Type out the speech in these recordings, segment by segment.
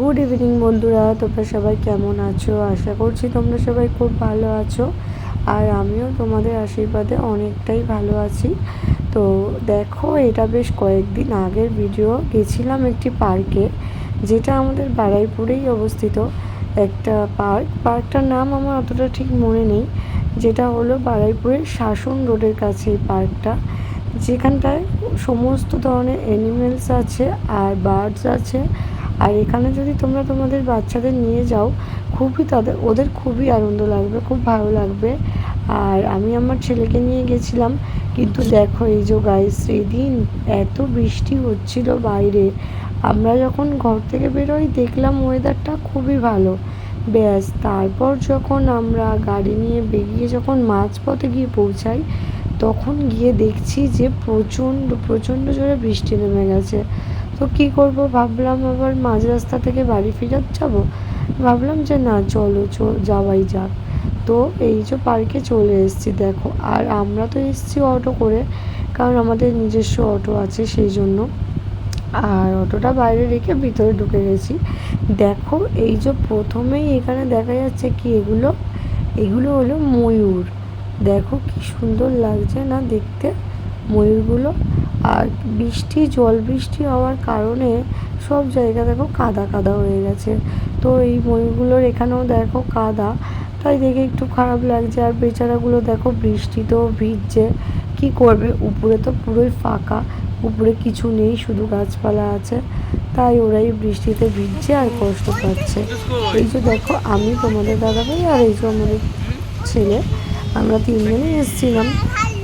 Good evening বন্ধুরা। তোমরা সবাই কেমন আছো? আশা করছি তোমরা সবাই খুব ভালো আছো। আর আমিও তোমাদের আশীর্বাদে অনেকটাই ভালো আছি। তো দেখো, এটা বেশ কয়েকদিন আগের ভিডিও গেছিলাম একটি পার্কে যেটা আমাদের বারাইপুরেই অবস্থিত। একটা পার্ক পার্কটার নাম আমার অতটা ঠিক মনে নেই। যেটা হলো বারাইপুরের শাসন রোডের কাছে এই পার্কটা যেখানটায় সমস্ত ধরনের অ্যানিমেলস আছে আর বার্ডস আছে। আর এখানে যদি তোমরা তোমাদের বাচ্চাদের নিয়ে যাও, খুবই তাদের, ওদের খুবই আনন্দ লাগবে, খুব ভালো লাগবে। আর আমি আমার ছেলেকে নিয়ে গেছিলাম, কিন্তু দেখো এই যে গাইস সেদিন এত বৃষ্টি হচ্ছিল বাইরে। আমরা যখন ঘর থেকে বেরোই, দেখলাম ওয়েদারটা খুবই ভালো। ব্যাস, তারপর যখন আমরা গাড়ি নিয়ে বেরিয়ে যখন মাঝপথে গিয়ে পৌঁছাই, তখন গিয়ে দেখছি যে প্রচণ্ড প্রচণ্ড জোরে বৃষ্টি নেমে গেছে। তো কী করব? ভাবলাম আবার মাঝ রাস্তা থেকে বাড়ি ফেরত যাব। ভাবলাম যে না, চলো যাওয়াই যাক। তো এই যে পার্কে চলে এসেছি, দেখো। আর আমরা তো এসেছি অটো করে, কারণ আমাদের নিজস্ব অটো আছে সেই জন্য। আর অটোটা বাইরে রেখে ভিতরে ঢুকে গেছি। দেখো, এই যে প্রথমেই এখানে দেখা যাচ্ছে কি, এগুলো এগুলো হলো ময়ূর। দেখো কি সুন্দর লাগছে না দেখতে, ময়ূরগুলো। আর বৃষ্টি, জল বৃষ্টি হওয়ার কারণে সব জায়গা দেখো কাদা কাদা হয়ে গেছে। তো এই ময়ূরগুলোর এখানেও দেখো কাদা। তাই দেখে একটু খারাপ লাগছে। আর বেচারাগুলো দেখো বৃষ্টিতেও ভিজছে। কি করবে? উপরে তো পুরোই ফাঁকা। উপরে কিছু নেই, শুধু গাছপালা আছে। তাই ওরাই বৃষ্টিতে ভিজছে আর কষ্ট পাচ্ছে। এই যে দেখো আমি তোমাদের দাদা দাদাভাই আর এই যে আমাদের ছেলে, আমরা তিনজনেই এসেছিলাম।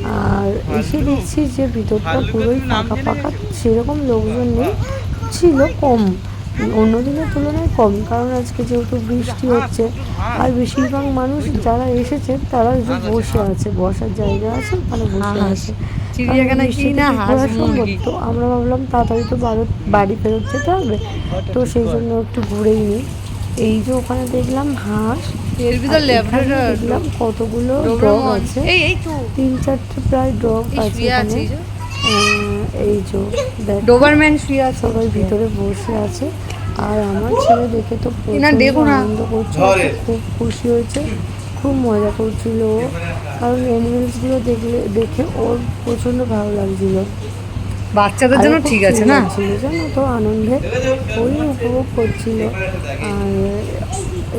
আর এসে দেখছি যে ভিতরটা পুরোই ফাঁকা ফাঁকা। সেরকম লোকজন নেই ছিল কম। অন্য দিনের তুলনায় কম কারণ আজকে যেহেতু বৃষ্টি হচ্ছে আর বেশিরভাগ মানুষ যারা এসেছে তারা বসে আছে বসার জায়গা আছে ওখানে বসে আছে? তো আমরা ভাবলাম তাড়াতাড়ি তো বারো- বাড়ি ফেরত যেতে হবে। তো সেই জন্য একটু ঘুরেই নিই এই যে ওখানে দেখলাম হাঁস এর ভিতর আর দেখলাম কতগুলো ডগ আছে। এই এই তো। তিন চারটে প্রায় ডগ আছে এখানে। এই যে। ডোবারম্যান শুয়ে আছে। সবাই ভিতরে বসে আছে। আর আমার ছেলে দেখে তো না, প্রচণ্ড দেখো না। আনন্দ করছিল খুব খুশি হয়েছে খুব মজা করছিল ও। কারণ অ্যানিমেলসগুলো দেখলে দেখে ওর প্রচণ্ড ভালো লাগছিল। বাচ্চাদের জন্য ঠিক আছে না? ছিল জানো তো আনন্দে। ওই উপভোগ করছিল। আর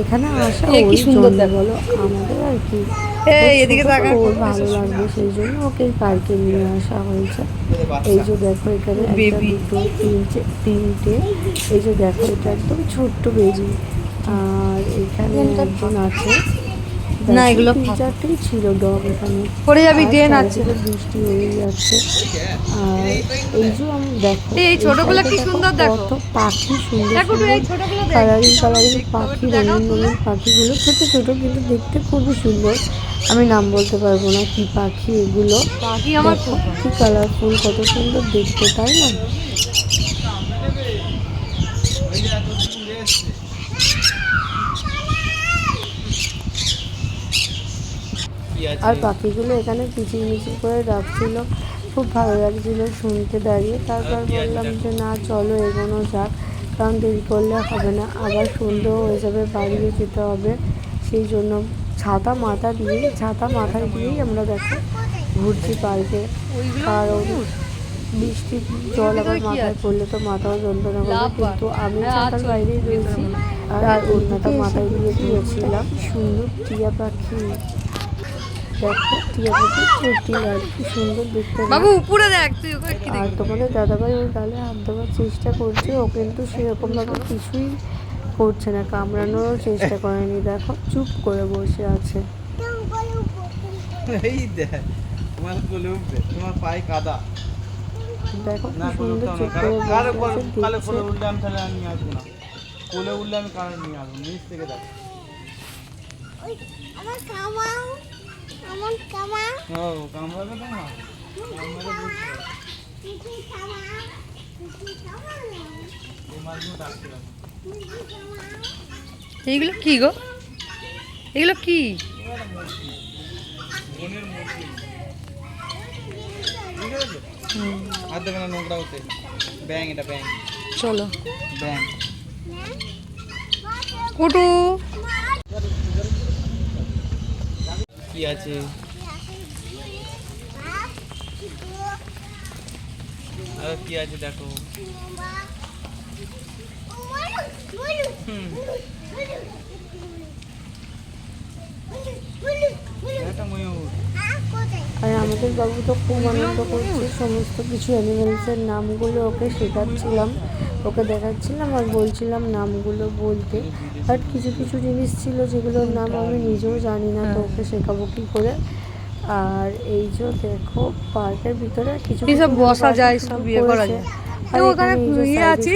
এখানে আসা কি সুন্দর। বলো আমাদের আর কি। এদিকে। ওর ভালো লাগবে সেই জন্য ওকে পার্কে নিয়ে আসা হয়েছে। এই যে দেখো এখানে একটা দুটো তিনটে তিনটে। এই যে দেখো এটা একদম ছোট্ট বেবি। আর এখানে একজন আছে। না, এগুলো চারটেই ছিল ডগ এখানে। পড়ে যাবি ড্রেন আছে বৃষ্টি হয়ে যাচ্ছে। আর এই যে আমি দেখো এই ছোটগুলো কি সুন্দর দেখো পাখি সুন্দর দেখো এই ছোটগুলো দেখ। কালারিং কালারিং পাখি রঙিন রঙিন পাখিগুলো। ছোট ছোট কিন্তু দেখতে খুবই সুন্দর। আমি নাম বলতে পারব না কি পাখি এগুলো। পাখি আমার কি কালারফুল কত সুন্দর দেখতে তাই না? আর পাখিগুলো এখানে কিচির মিচির করে ডাকছিল খুব ভালো লাগছিল শুনতে দাঁড়িয়ে। তারপর বললাম যে না চলো এগোনো যাক। কারণ দেরি করলে হবে না। আবার সন্ধ্যেও হয়ে যাবে বাড়িও যেতে হবে। সেই জন্য ছাতা মাথা দিয়ে ছাতা মাথায় দিয়েই আমরা দেখো ঘুরছি পার্কে। কারণ বৃষ্টির জল আবার মাথায় পড়লে তো মাথাও যন্ত্রণা করবে কিন্তু আমি হ্যাঁ, ছাতার বাইরেই রয়েছি। আর অন্যটা মাথায় দিয়ে দিয়েছিলাম। সুন্দর টিয়া পাখি। বাবু উপরে দেখ তুই ওকে আর তোমাদের দাদাভাই ওর গালে হাত দেওয়ার চেষ্টা করছে ও কিন্তু সেরকমভাবে কিছুই করছে না কামড়ানোরও চেষ্টা করেনি। দেখো চুপ করে বসে আছে। এই দেখ তোমার কোলে উঠবে তোমার পায়ে কাদা। দেখো কোলে সুন্দর চুপ করে কারও বসে আছে কালে কোলে উঠলে আমি তাহলে নিয়ে আসব না। কোলে উঠলে আমি কারও নিয়ে আসব? নিচ থেকে দেখ। আমার কামাও ও কামড়াবে কামাও এইগুলো কি গো? এগুলো কি? হাত দেবে না নোংরা হতে ব্যাং এটা ব্যাং চলো। ব্যাং কুটু। কি আছে আর কি আছে দেখো হুম বাবু তো খুব আনন্দ করছে সমস্ত কিছু অ্যানিমেলসের নামগুলো ওকে শেখাচ্ছিলাম ওকে দেখাচ্ছিলাম আর বলছিলাম নামগুলো বলতে। বাট কিছু কিছু জিনিস ছিল যেগুলোর নাম আমি নিজেও জানি না তো ওকে শেখাবো কী করে। আর এই যে দেখো পার্কের ভিতরে কিছু সব বসা যায়, সব ইয়ে করা যায়। ওখানে ইয়ে আছে,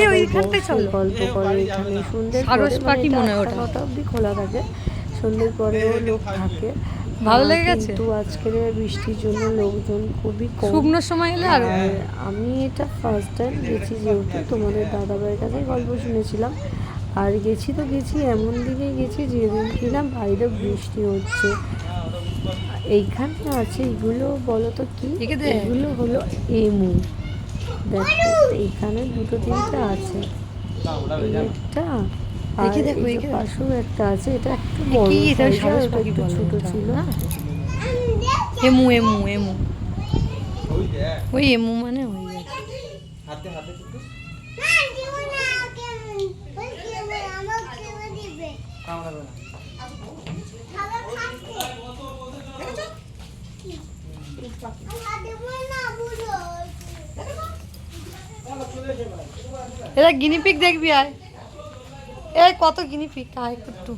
চলো। গল্প করে এখানে সন্ধ্যের পরে পাখি মানে অবধি খোলা থাকে সন্ধ্যের পরেও লোক থাকে। ভালো আহ, লেগে গেছে? কিন্তু আজকের বৃষ্টির জন্য লোকজন খুবই কম। শুকনোর সময় এলে আর? আর আমি এটা ফার্স্ট টাইম গেছি যেহেতু তোমাদের দাদাভাইয়ের কাছে গল্প শুনেছিলাম। আর গেছি তো গেছি এমন দিনে গেছি যেদিন কিনা বাইরে বৃষ্টি হচ্ছে। এইখানে আছে এগুলো বলো তো কি এগুলো হলো এমু। দেখো এইখানে দুটো তিনটে আছে। একটা আর দেখো। পাশেও একটা আছে এটা কি এটা সারস পাখি ছোট ছিল। Emu emu emu. ওই এমু মানে ওই। হাতে হাতে এরা গিনিপিক দেখবি আয়। এই কত গিনিপিক আয় একটু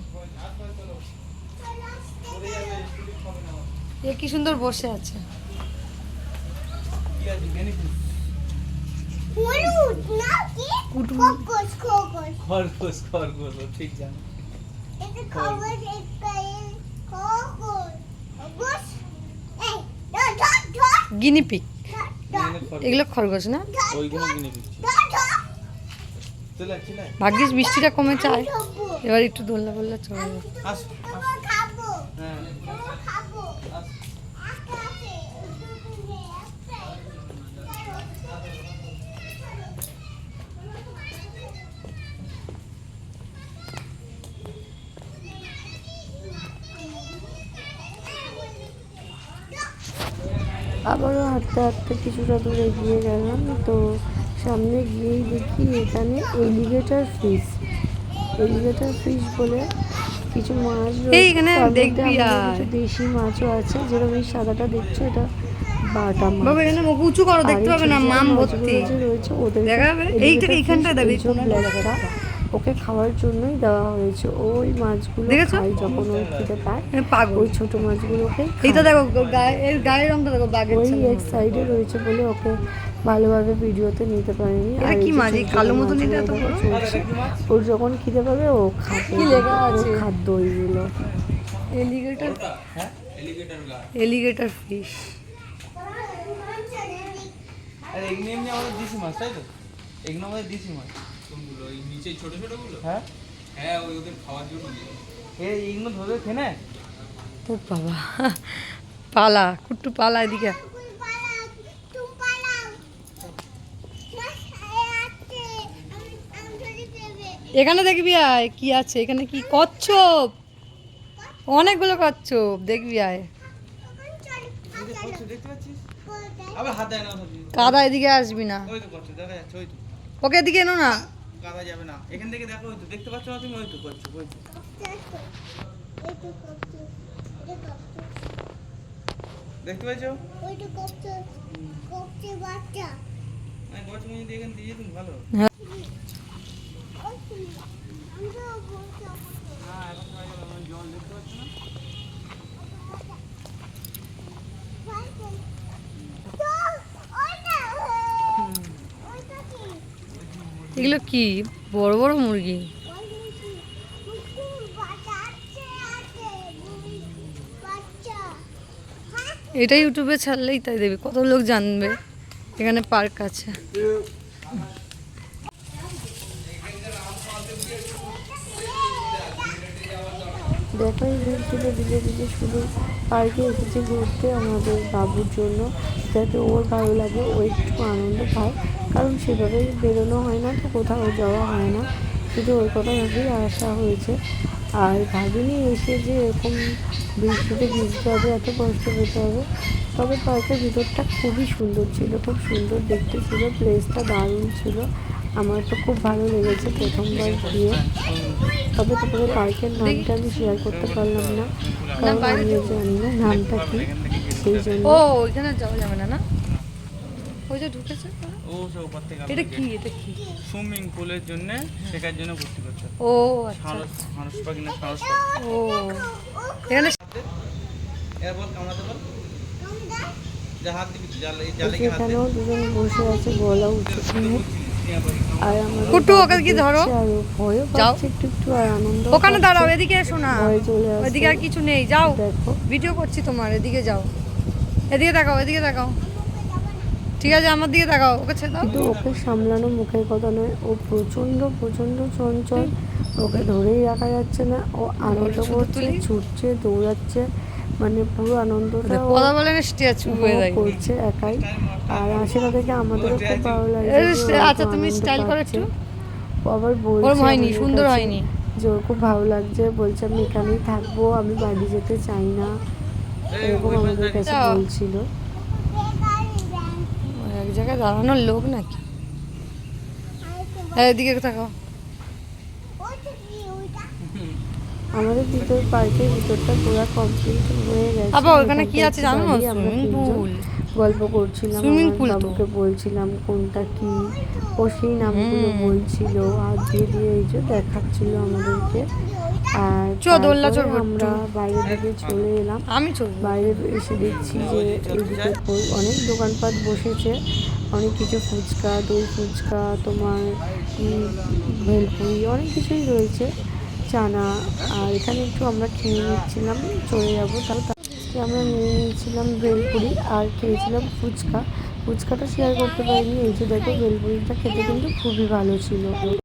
এ কি সুন্দর বসে আছে কি আছে বেনিফিট কুটু খরগোশ খরগোশ খরগোশ খরগোশ ও ঠিক জানো এটা খরগোশ একটা এ খরগোশ খরগোশ এই সুন্দর বসে আছে। গিনিপিক। এগুলো খরগোশ। না? ওইগুলো কিনে দিচ্ছি ধর ধর। চলে চলে ভাগ্যিস বৃষ্টিটা কমে চায় এবার একটু দোলনা বললে চলে আবারও হাঁটতে হাঁটতে কিছুটা দূর এগিয়ে গেলাম তো সামনে গিয়েই দেখি এখানে এলিগেটর ফিশ এলিগেটর ফিশ বলে কিছু মাছ রয়েছে। দেখবি দেশি মাছও আছে যেরকম এই সাদাটা দেখছ এটা বাটা মাছ। বাবা এখানে মুখ উঁচু করো দেখতে পাবে না মাম ভর্তি। রয়েছে ওদের দেখা যাবে? এইটা- এইখানটায় দেখো, এই কোনাটা? ব্ল্যাকটা ওকে খাওয়ার জন্যই দেওয়া হয়েছে। ওই মাছগুলো দেখেছ? খাই যখন ওই খেতে পায় ওই ছোট মাছগুলোকে এইটা দেখো গায়ে এর গায়ের রংটা দেখো বাঘের ওই এক সাইডে রয়েছে বলে ওকে ভালোভাবে ভিডিওতে নিতে পারেনি। আর কি মাছ? কালো মতন এটা এত মাছগুলো চলছে। ওর যখন খিদে পাবে ও খাবে। কি লেখা আছে? খাদ্য ওইগুলো। এলিগেটর হ্যাঁ এলিগেটর ফিশ আর এগুলো এমনি আমাদের দেশি মাছ তাই তো? এগুলো আমাদের দেশি মাছ। কোনগুলো ওই নিচে ছোট ছোটগুলো হ্যাঁ। হ্যাঁ ওই ওদের খাওয়ার জন্য এই এইগুলো ধরে খেনে? ও বাবা। পালা কুট্টু পালা এদিকে। এখানে দেখবি আয় কি আছে এখানে কি কচ্ছপ? অনেকগুলো কচ্ছপ দেখবি আয়। কাদা এদিকে আসবি না। ওই তো করছ দেখা যাচ্ছে ওই তো। ওকে এদিকে এনো না। কাদা যাবে না। এখান থেকে দেখো, ওই তো, দেখতে পাচ্ছ না তুমি? ওই তো করছ, ওই তো। দেখতে পাচ্ছ বাচ্চা মানে করছ যদি এখান দিয়ে তুমি ভালো হ্যাঁ। হ্যাঁ এখন জল দেখতে পাচ্ছ না। এগুলো কি? বড় বড় মুরগি? এটা ইউটিউবে ছাড়লেই তাই দেবে, কত লোক জানবে? এখানে পার্ক আছে। দেখো ধীরে ধীরে শুধু পার্কে এসেছে ঘুরতে আমাদের বাবুর জন্য, যাতে ওর ভালো লাগে, ও একটু আনন্দ পায়। কারণ সেভাবে বেরোনো হয় না, তো কোথাও যাওয়া হয় না। শুধু ওই কথা ভেবেই আসা হয়েছে। আর ভাবিনি এসে যে এরকম বৃষ্টিতে ভিজতে হবে এত কষ্ট পেতে হবে, তবে পার্কের ভিতরটা খুবই সুন্দর ছিল, খুব সুন্দর দেখতে ছিল প্লেসটা দারুণ ছিল। আমার তো খুব ভালো লেগেছে প্রথমবার গিয়ে। তবে তোমাদের পার্কের নামটা আমি শেয়ার করতে পারলাম না, কারণ আমিও জানি না নামটা কি, সেই জন্য। ও, ওইখানে যাওয়া যাবে না না? ওই যে ঢুকেছে? ও সে উপর থেকে এটা কি? এটা কি? সুইমিং পুলের জন্য শেখার জন্য ভর্তি করছে। ও আচ্ছা। সারস পাখি না সারস পাখি। ও এখানে এর বল কামড়াতে বল দুজন বসে আছে গলা আর ওকে কি ধরো? যাও। একটু একটু আর আনন্দ ওখানে দাঁড়াও এদিকে এসো না। ওইদিকে আর কিছু নেই যাও। দেখো। ভিডিও করছি তোমার এদিকে যাও। এদিকে তাকাও এদিকে তাকাও। ঠিক আছে আমার দিকে তাকাও ওকে ছেড়ে দাও। কিন্তু ওকে সামলানো মুখের কথা নয় ও প্রচণ্ড প্রচণ্ড চঞ্চল ওকে ধরেই রাখা যাচ্ছে না ও আনন্দ করছে ছুটছে দৌড়াচ্ছে মানে পুরো আনন্দটা ও কথা বলে না স্ট্যাচু হয়ে যায় করছে একাই। আর সেটা দেখে আমাদেরও খুব ভালো এত আচ্ছা, তুমি স্টাইল style করো পাচ্ছে। একটু। ও আবার বলছে হয়নি সুন্দর হয়নি। যে ওর খুব ভালো লাগছে বলছে আমি এখানেই থাকব আমি বাড়ি যেতে চাই না। এরকম আমাদের কাছে বলছিল। জায়গায় দাঁড়ানোর লোক নাকি? এদিকে তাকাও। আমাদের ভিতর পার্কের ভিতরটা পুরো কমপ্লিট হয়ে গেছে। আবার ওখানে কি আছে জানো? Swimming pool. গল্প করছিলাম আমার pool বাবুকে বলছিলাম কোনটা কি? ও সেই নামগুলো বলছিল আর দিয়ে দিয়ে এই যে দেখাচ্ছিল আমাদেরকে। চ, চড়বো। আমরা বাইরের দিকে চলে এলাম। আমি চলবো। বাইরে এসে দেখছি যে অনেক দোকানপাট বসেছে। অনেক কিছু ফুচকা দই ফুচকা তোমার ভেলপুরি অনেক কিছুই রয়েছে চানা। আর এখানে একটু আমরা খেয়ে নিচ্ছিলাম চলে যাব। তাও তারপরে আমরা নিয়ে নিয়েছিলাম ভেলপুরি আর খেয়েছিলাম ফুচকা। ফুচকাটা শেয়ার করতে পারিনি এই যে দেখো ভেলপুরিটা খেতে কিন্তু খুবই ভালো ছিল।